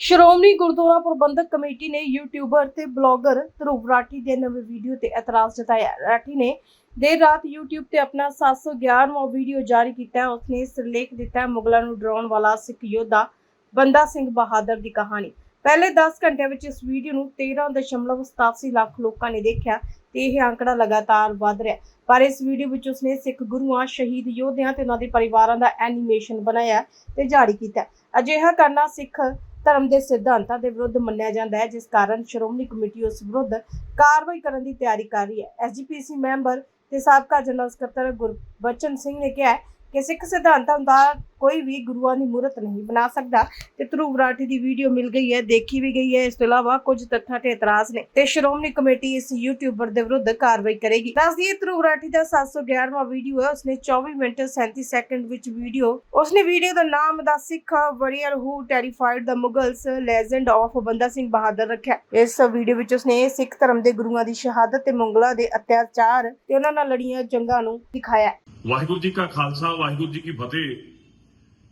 Shiromani Gurdwara Prabandhak committee ਨੇ YouTuber ਤੇ blogger Dhruv Rathee ਦੇ ਨਵੇਂ ਵੀਡੀਓ ਤੇ ਇਤਰਾਜ਼ ਜਤਾਇਆ। ਰਾਠੀ ਨੇ ਦੇਰ ਰਾਤ YouTube ਤੇ ਆਪਣਾ 711ਵਾਂ ਵੀਡੀਓ ਜਾਰੀ ਕੀਤਾ। ਹੈ ਉਸਨੇ ਸਿਰਲੇਖ ਦਿੱਤਾ ਹੈ ਮੁਗਲਾਂ ਨੂੰ ਡਰਾਉਣ ਵਾਲਾ ਸਿੱਖ ਯੋਧਾ ਬੰਦਾ ਸਿੰਘ ਬਹਾਦਰ ਦੀ ਕਹਾਣੀ। ਪਹਿਲੇ 10 ਘੰਟਿਆਂ ਵਿੱਚ ਇਸ ਵੀਡੀਓ ਨੂੰ 13.87 ਲੱਖ ਲੋਕਾਂ ਨੇ ਦੇਖਿਆ ਤੇ ਇਹ ਅੰਕੜਾ ਲਗਾਤਾਰ ਵਧ ਰਿਹਾ। ਪਰ ਇਸ ਵੀਡੀਓ ਵਿੱਚ ਉਸਨੇ ਸਿੱਖ ਗੁਰੂਆਂ, ਸ਼ਹੀਦ ਯੋਧਿਆਂ ਤੇ ਉਹਨਾਂ ਦੇ ਪਰਿਵਾਰਾਂ ਦਾ ਐਨੀਮੇਸ਼ਨ ਬਣਾਇਆ ਤੇ ਜਾਰੀ ਕੀਤਾ। ਅਜਿਹਾ ਕਰਨਾ ਸਿੱਖ ਧਰਮ ਦੇ ਸਿਧਾਂਤਾਂ ਦੇ ਵਿਰੁੱਧ ਮੰਨਿਆ ਜਾਂਦਾ ਹੈ, ਜਿਸ ਕਾਰਨ ਸ਼੍ਰੋਮਣੀ ਕਮੇਟੀ ਉਸ ਵਿਰੁੱਧ ਕਾਰਵਾਈ ਕਰਨ ਦੀ ਤਿਆਰੀ ਕਰ ਰਹੀ ਹੈ। ਐਸਜੀਪੀਸੀ ਮੈਂਬਰ ਤੇ ਸਾਬਕਾ ਜਨਰਲ ਸਕੱਤਰ ਗੁਰਬਚਨ ਸਿੰਘ ਨੇ ਕਿਹਾ ਕਿ ਸਿੱਖ ਸਿਧਾਂਤਾਂ ਦਾ ਕੋਈ ਵੀ ਗੁਰੂਆਂ ਦੀ ਮੂਰਤ ਨਹੀਂ ਬਣਾ ਸਕਦਾ। ਤੇ ਧਰੁਵ ਰਾਠੀ ਦੀ ਵੀਡੀਓ ਮਿਲ ਗਈ ਹੈ, ਦੇਖੀ ਵੀ ਗਈ ਹੈ। ਇਸ ਤੋਂ ਇਲਾਵਾ ਕੁਝ ਤੱਥਾਂ ਤੇ ਇਤਰਾਜ਼ ਨੇ। ਤੇ ਸ਼੍ਰੋਮਣੀ ਕਮੇਟੀ ਇਸ ਯੂਟਿਊਬਰ ਦੇ ਵਿਰੁੱਧ ਕਾਰਵਾਈ ਕਰੇਗੀ। ਦੱਸ ਦਈਏ ਰਾਠੀ ਦਾ 711ਵਾਂ ਵੀਡੀਓ ਹੈ। ਉਸਨੇ 24 ਮਿੰਟ 37 ਸੈਕਿੰਡ ਵਿੱਚ ਵੀਡੀਓ ਉਸਨੇ ਵੀਡੀਓ ਦਾ ਨਾਮ the Sikh warrior who terrified the Mughals legend of Banda Singh Bahadur ਰੱਖਿਆ। ਇਸ ਵੀਡੀਓ ਵਿੱਚ ਉਸਨੇ ਸਿੱਖ ਧਰਮ ਦੇ ਗੁਰੂਆਂ ਦੀ ਸ਼ਹਾਦਤ ਤੇ ਮੁਗਲਾਂ ਦੇ ਅਤਿਆਚਾਰ ਤੇ ਉਹਨਾਂ ਨਾਲ ਲੜੀਆਂ ਜੰਗਾਂ ਨੂੰ ਦਿਖਾਇਆ। ਵਾਹਿਗੁਰੂ ਜੀ ਕਾ ਖਾਲਸਾ, ਵਾਹਿਗੁਰੂ ਜੀ ਕੀ ਫਤਿਹ।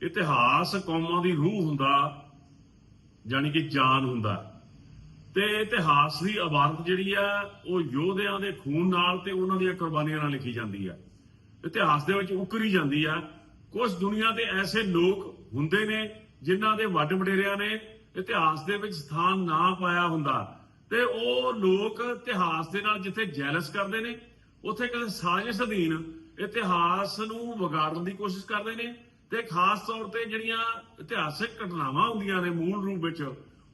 ਇਤਿਹਾਸ ਕੌਮਾਂ ਦੀ ਰੂਹ ਹੁੰਦਾ, ਜਾਣੀ ਕਿ ਜਾਨ ਹੁੰਦਾ। ਤੇ ਇਤਿਹਾਸ ਦੀ ਇਬਾਰਤ ਜਿਹੜੀ ਆ, ਉਹ ਯੋਧਿਆਂ ਦੇ ਖੂਨ ਨਾਲ ਤੇ ਉਹਨਾਂ ਦੀਆਂ ਕੁਰਬਾਨੀਆਂ ਨਾਲ ਲਿਖੀ ਜਾਂਦੀ ਆ। ਇਤਿਹਾਸ ਦੇ ਵਿੱਚ ਉਕਰੀ ਜਾਂਦੀ ਆ। ਕੁਝ ਦੁਨੀਆ ਦੇ ਐਸੇ ਲੋਕ ਹੁੰਦੇ ਨੇ, ਜਿਨ੍ਹਾਂ ਦੇ ਵੱਡ ਵਡੇਰਿਆਂ ਨੇ ਇਤਿਹਾਸ ਦੇ ਵਿੱਚ ਸਥਾਨ ਨਾ ਪਾਇਆ ਹੁੰਦਾ। ਤੇ ਉਹ ਲੋਕ ਇਤਿਹਾਸ ਦੇ ਨਾਲ ਜਿੱਥੇ ਜੈਲਸ ਕਰਦੇ ਨੇ, ਉੱਥੇ ਕਿਸੇ ਸਾਜ਼ਿਸ਼ ਅਧੀਨ ਇਤਿਹਾਸ ਨੂੰ ਵਿਗਾੜਨ ਦੀ ਕੋਸ਼ਿਸ਼ ਕਰਦੇ ਨੇ। ਤੇ ਖਾਸ ਤੌਰ ਤੇ ਜਿਹੜੀਆਂ ਇਤਿਹਾਸਿਕ ਘਟਨਾਵਾਂ ਹੁੰਦੀਆਂ ਨੇ ਮੂਲ ਰੂਪ ਵਿੱਚ,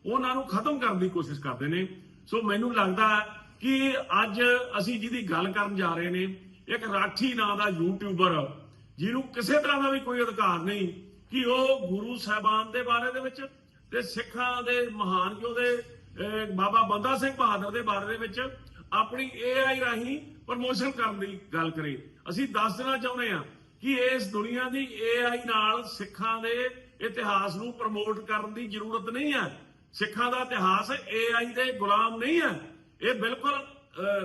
ਉਹਨਾਂ ਨੂੰ ਖਤਮ ਕਰਨ ਦੀ ਕੋਸ਼ਿਸ਼ ਕਰਦੇ ਨੇ। ਸੋ ਮੈਨੂੰ ਲੱਗਦਾ ਕਿ ਅੱਜ ਅਸੀਂ ਜਿਹਦੀ ਗੱਲ ਕਰਨ ਜਾ ਰਹੇ ਨੇ, ਇੱਕ ਰਾਠੀ ਨਾਂ ਦਾ ਯੂਟਿਊਬਰ ਜਿਹਨੂੰ ਕਿਸੇ ਤਰ੍ਹਾਂ ਦਾ ਵੀ ਕੋਈ ਅਧਿਕਾਰ ਨਹੀਂ ਕਿ ਉਹ ਗੁਰੂ ਸਾਹਿਬਾਨ ਦੇ ਬਾਰੇ ਦੇ ਵਿੱਚ ਤੇ ਸਿੱਖਾਂ ਦੇ ਮਹਾਨ ਯੋਧੇ ਬਾਬਾ ਬੰਦਾ ਸਿੰਘ ਬਹਾਦਰ ਦੇ ਬਾਰੇ ਦੇ ਵਿੱਚ ਆਪਣੀ AI ਰਾਹੀਂ ਪ੍ਰਮੋਸ਼ਨ ਕਰਨ ਦੀ ਗੱਲ ਕਰੇ। ਅਸੀਂ ਦੱਸ ਦੇਣਾ ਚਾਹੁੰਦੇ ਹਾਂ ਕਿ ਇਸ ਦੁਨੀਆ ਦੀ AI ਨਾਲ ਸਿੱਖਾਂ ਦੇ ਇਤਿਹਾਸ ਨੂੰ ਪ੍ਰਮੋਟ ਕਰਨ ਦੀ ਜ਼ਰੂਰਤ ਨਹੀਂ ਹੈ। ਸਿੱਖਾਂ ਦਾ ਇਤਿਹਾਸ AI ਦੇ ਗੁਲਾਮ ਨਹੀਂ ਹੈ। ਇਹ ਬਿਲਕੁਲ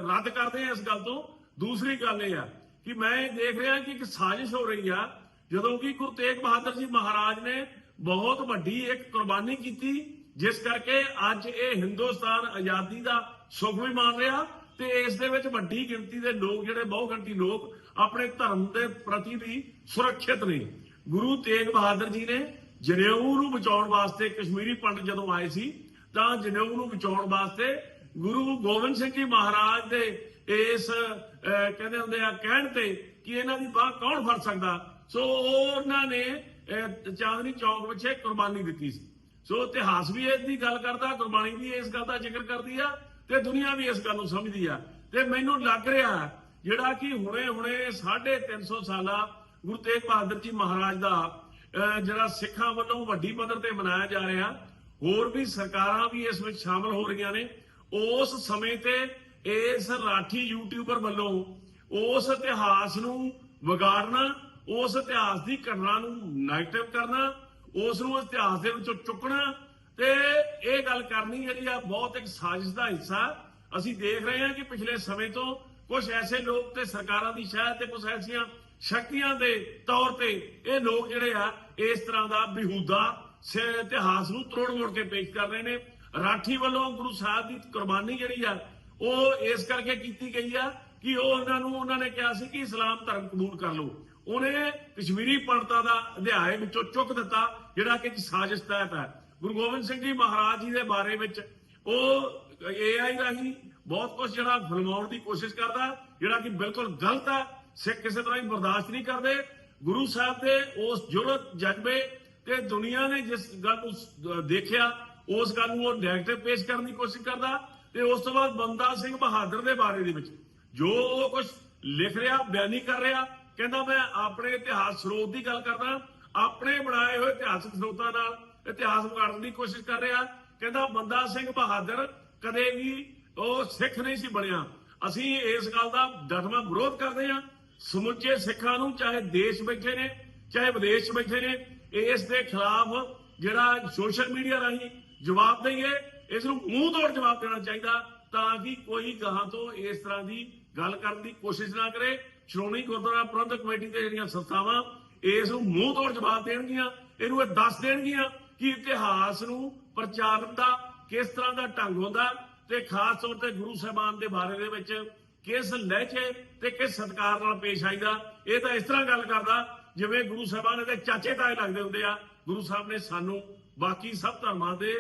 ਰੱਦ ਕਰਦੇ ਹਾਂ ਇਸ ਗੱਲ ਤੋਂ। ਦੂਸਰੀ ਗੱਲ ਇਹ ਆ ਕਿ ਮੈਂ ਇਹ ਦੇਖ ਰਿਹਾ ਕਿ ਇੱਕ ਸਾਜ਼ਿਸ਼ ਹੋ ਰਹੀ ਆ, ਜਦੋਂ ਕਿ ਗੁਰੂ ਤੇਗ ਬਹਾਦਰ ਜੀ ਮਹਾਰਾਜ ਨੇ ਬਹੁਤ ਵੱਡੀ ਇੱਕ ਕੁਰਬਾਨੀ ਕੀਤੀ, ਜਿਸ ਕਰਕੇ ਅੱਜ ਇਹ ਹਿੰਦੁਸਤਾਨ ਆਜ਼ਾਦੀ ਦਾ ਸੁਖ ਵੀ ਮਾਣ ਰਿਹਾ ਤੇ ਇਸ ਦੇ ਵਿੱਚ ਵੱਡੀ ਗਿਣਤੀ ਦੇ ਲੋਕ ਜਿਹੜੇ ਬਹੁ ਗਿਣਤੀ ਲੋਕ ਆਪਣੇ ਧਰਮ ਦੇ ਪ੍ਰਤੀ ਵੀ ਸੁਰੱਖਿਅਤ ਨੇ। ਗੁਰੂ ਤੇਗ ਬਹਾਦਰ ਜੀ ਨੇ ਜਨੇਊ ਨੂੰ ਬਚਾਉਣ ਵਾਸਤੇ ਕਸ਼ਮੀਰੀ ਪੰਡਤ ਜਦੋਂ ਆਏ ਸੀ, ਤਾਂ ਜਨੇਊ ਨੂੰ ਬਚਾਉਣ ਵਾਸਤੇ ਗੁਰੂ ਗੋਬਿੰਦ ਸਿੰਘ ਜੀ ਮਹਾਰਾਜ ਦੇ ਇਸ ਕਹਿੰਦੇ ਹੁੰਦੇ ਆ ਕਹਿਣ ਤੇ ਕਿ ਇਹਨਾਂ ਦੀ ਬਾਹ ਕੌਣ ਫੜ ਸਕਦਾ? ਸੋ ਉਹਨਾਂ ਨੇ ਚਾਂਦਨੀ ਚੌਕ ਵਿੱਚ ਕੁਰਬਾਨੀ ਦਿੱਤੀ ਸੀ। ਸੋ ਇਤਿਹਾਸ ਵੀ ਇਸ ਦੀ ਗੱਲ ਕਰਦਾ, ਕੁਰਬਾਨੀ ਵੀ ਇਸ ਗੱਲ ਦਾ ਜ਼ਿਕਰ ਕਰਦੀ ਆ। ਤੇ ਦੁਨੀਆ ਵੀ ਇਸ ਗੱਲ ਨੂੰ ਸਮਝਦੀ ਆ। ਤੇ ਮੈਨੂੰ ਲੱਗ ਰਿਹਾ ਜਿਹੜਾ ਕਿ ਹੁਣੇ ਹੁਣੇ 350 ਸਾਲਾ ਗੁਰੂ ਤੇਗ ਬਹਾਦਰ ਜੀ ਮਹਾਰਾਜ ਦਾ ਜਿਹੜਾ ਸਿੱਖਾਂ ਵੱਲੋਂ ਵੱਡੀ ਪੱਧਰ ਤੇ ਮਨਾਇਆ ਜਾ ਰਿਹਾ, ਹੋਰ ਵੀ ਸਰਕਾਰਾਂ ਵੀ ਇਸ ਵਿੱਚ ਸ਼ਾਮਲ ਹੋ ਰਹੀਆਂ ਨੇ। ਉਸ ਸਮੇਂ ਤੇ ਇਸ ਰਾਠੀ ਯੂਟਿਊਬਰ ਵੱਲੋਂ ਉਸ ਇਤਿਹਾਸ ਨੂੰ ਵਿਗਾੜਨਾ, ਉਸ ਇਤਿਹਾਸ ਦੀ ਘਟਨਾ ਨੂੰ ਨੈਗੇਟਿਵ ਕਰਨਾ, ਉਸ ਨੂੰ ਇਤਿਹਾਸ ਦੇ ਵਿੱਚੋਂ ਚੁੱਕਣਾ ਤੇ ਇਹ ਗੱਲ ਕਰਨੀ ਜਿਹੜੀ ਆ ਬਹੁਤ ਇੱਕ ਸਾਜ਼ਿਸ਼ ਦਾ ਹਿੱਸਾ। ਅਸੀਂ ਦੇਖ ਰਹੇ ਹਾਂ ਕਿ ਪਿਛਲੇ ਸਮੇਂ ਤੋਂ ਕੁਝ ਐਸੇ ਲੋਕ ਤੇ ਸਰਕਾਰਾਂ ਦੀ ਸ਼ਾਇਦ ਤੇ ਕੁਝ ਐਸੀਆਂ ਸ਼ਕਤੀਆਂ ਦੇ ਤੌਰ ਤੇ ਇਹ ਲੋਕ ਜਿਹੜੇ ਆ, ਇਸ ਤਰ੍ਹਾਂ ਦਾ ਬਿਹੂਦਾ ਇਤਿਹਾਸ ਨੂੰ ਤਰੋੜ ਮੋੜ ਕੇ ਪੇਸ਼ ਕਰ ਰਹੇ ਨੇ। ਰਾਠੀ ਵੱਲੋਂ ਗੁਰੂ ਸਾਹਿਬ ਦੀ ਕੁਰਬਾਨੀ ਜਿਹੜੀ ਆ, ਉਹ ਇਸ ਕਰਕੇ ਕੀਤੀ ਗਈ ਆ ਕਿ ਉਹ ਉਹਨਾਂ ਨੂੰ, ਉਹਨਾਂ ਨੇ ਕਿਹਾ ਸੀ ਕਿ ਇਸਲਾਮ ਧਰਮ ਕਬੂਲ ਕਰ ਲਓ। ਉਹਨੇ ਕਸ਼ਮੀਰੀ ਪੰਡਤਾਂ ਦਾ ਅਧਿਆਇ ਵਿੱਚੋਂ ਚੁੱਕ ਦਿੱਤਾ, ਜਿਹੜਾ ਕਿ ਇੱਕ ਸਾਜ਼ਿਸ਼ ਤਹਿਤ ਹੈ। ਗੁਰੂ ਗੋਬਿੰਦ ਸਿੰਘ ਜੀ ਮਹਾਰਾਜ ਜੀ ਦੇ ਬਾਰੇ ਵਿੱਚ ਉਹ ਏਆਈ ਰਾਹੀਂ ਬਹੁਤ ਕੁਝ ਜਿਹੜਾ ਫਿਲਮਾਉਣ ਦੀ ਕੋਸ਼ਿਸ਼ ਕਰਦਾ, ਜਿਹੜਾ ਕਿ ਬਿਲਕੁਲ ਗਲਤ ਹੈ ਸਿੱਖ ਕਿਸੇ ਤਰ੍ਹਾਂ ਹੀ ਬਰਦਾਸ਼ਤ ਨਹੀਂ ਕਰਦੇ। ਗੁਰੂ ਸਾਹਿਬ ਦੇ ਉਸ ਜੁਰਤ ਜਜ਼ਬੇ ਤੇ ਦੁਨੀਆ ਨੇ ਜਿਸ ਗੱਲ ਨੂੰ ਦੇਖਿਆ, ਉਸ ਗੱਲ ਨੂੰ ਉਹ ਨੈਗੇਟਿਵ ਪੇਸ਼ ਕਰਨ ਦੀ ਕੋਸ਼ਿਸ਼ ਕਰਦਾ ਤੇ ਉਸ ਤੋਂ ਬਾਅਦ ਬੰਦਾ ਸਿੰਘ ਬਹਾਦਰ ਦੇ ਬਾਰੇ ਦੇ ਵਿੱਚ ਜੋ ਉਹ ਕੁਝ ਲਿਖ ਰਿਹਾ, ਬਿਆਨੀ ਕਰ ਰਿਹਾ, ਕਹਿੰਦਾ ਮੈਂ ਆਪਣੇ ਇਤਿਹਾਸ ਸਰੋਤ ਦੀ ਗੱਲ ਕਰਦਾ, ਆਪਣੇ ਬਣਾਏ ਹੋਏ ਇਤਿਹਾਸਕ ਸਰੋਤਾਂ ਨਾਲ ਇਤਿਹਾਸ ਵਿਗਾੜਨ ਦੀ ਕੋਸ਼ਿਸ਼ ਕਰ ਰਿਹਾ। ਕਹਿੰਦਾ, ਬੰਦਾ ਸਿੰਘ ਬਹਾਦਰ ਕਦੇ ਵੀ ਉਹ ਸਿੱਖ ਨਹੀਂ ਸੀ ਬਣਿਆ। ਅਸੀਂ ਇਸ ਗੱਲ ਦਾ ਡਟਵਾਂ ਵਿਰੋਧ ਕਰਦੇ ਹਾਂ। ਸਮੁੱਚੇ ਸਿੱਖਾਂ ਨੂੰ ਚਾਹੇ ਦੇਸ਼ ਬੈਠੇ ਨੇ, ਚਾਹੇ ਵਿਦੇਸ਼ ਬੈਠੇ ਨੇ, ਇਸ ਦੇ ਖਿਲਾਫ ਜਿਹੜਾ ਸੋਸ਼ਲ ਮੀਡੀਆ ਰਾਹੀਂ ਜਵਾਬ ਦਈਏ, ਇਸ ਨੂੰ ਮੂੰਹ ਤੋੜ ਜਵਾਬ ਦੇਣਾ ਚਾਹੀਦਾ ਤਾਂ ਕਿ ਕੋਈ ਗਾਹਾਂ ਤੋਂ ਇਸ ਤਰ੍ਹਾਂ ਦੀ ਗੱਲ ਕਰਨ ਦੀ ਕੋਸ਼ਿਸ਼ ਨਾ ਕਰੇ। ਸ਼੍ਰੋਮਣੀ ਗੁਰਦੁਆਰਾ ਪ੍ਰਬੰਧਕ ਕਮੇਟੀ ਦੇ ਜਿਹੜੀਆਂ ਸੰਸਥਾਵਾਂ, ਇਸ ਨੂੰ ਮੂੰਹ ਤੋੜ ਜਵਾਬ ਦੇਣਗੀਆਂ, ਇਹਨੂੰ ਇਹ ਦੱਸ ਦੇਣਗੀਆਂ। ਕਿ ਇਤਿਹਾਸ ਨੂੰ ਪ੍ਰਚਾਰਨ ਦਾ ਕਿਸ ਤਰ੍ਹਾਂ ਦਾ ਢੰਗ ਹੁੰਦਾ ਤੇ ਖਾਸ ਤੌਰ ਤੇ ਗੁਰੂ ਸਾਹਿਬਾਨ ਦੇ ਬਾਰੇ ਦੇ ਵਿੱਚ ਕਿਸ ਲਹਿਜੇ ਤੇ ਕਿਸ ਸਤਿਕਾਰ ਨਾਲ ਪੇਸ਼ ਆਈਦਾ, ਇਹ ਤਾਂ ਇਸ ਤਰ੍ਹਾਂ ਗੱਲ ਕਰਦਾ ਜਿਵੇਂ ਗੁਰੂ ਸਾਹਿਬਾਨ ਦੇ ਚਾਚੇ ਤਾਏ ਲੱਗਦੇ ਹੁੰਦੇ ਆ। ਗੁਰੂ ਸਾਹਿਬ ਨੇ ਸਾਨੂੰ ਬਾਕੀ ਸਭ ਧਰਮਾਂ ਦੇ